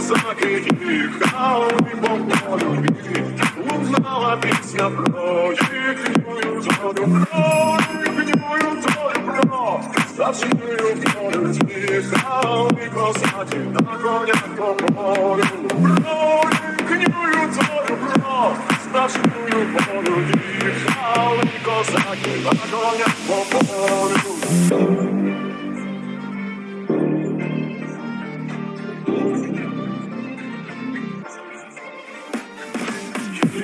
козаки їхали по полю Лунала пісня про їхню долю, про їхню долю, про Зачиною полю їхали козаки на конях по полю. Про їхню долю, про Зачиною полю їхали козаки на конях по полю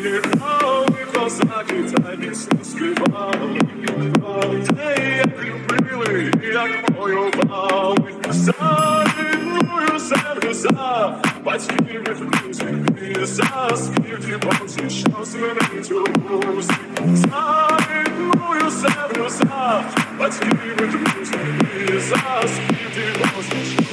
Їхали козаки та пісню співали, Те, як любили, як воювали, за рідною землю, за батьків і друзів, за спів дівочі, що звенить у вузі. За рідною землю, за батьків і друзів, за спів дівочі, що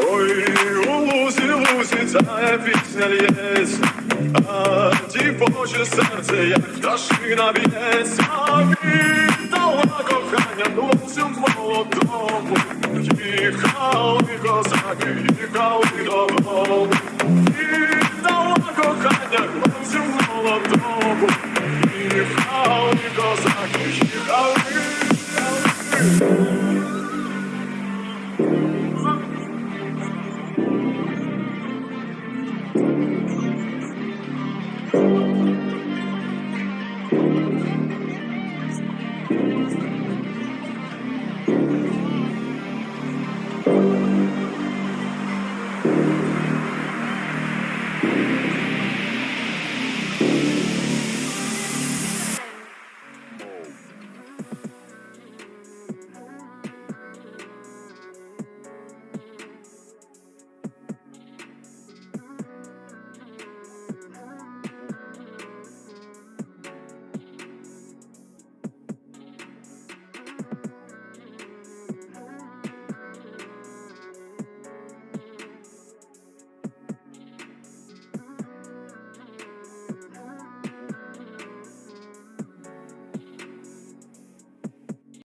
Ой, у лузі, лузі, ця пісня лється, а дівоче серце, як пташина б'ється, віддала кохання хлопцю молодому. Їхали козаки, їхали додому, віддала кохання хлопцю молодому. Їхали козаки, їхали, thank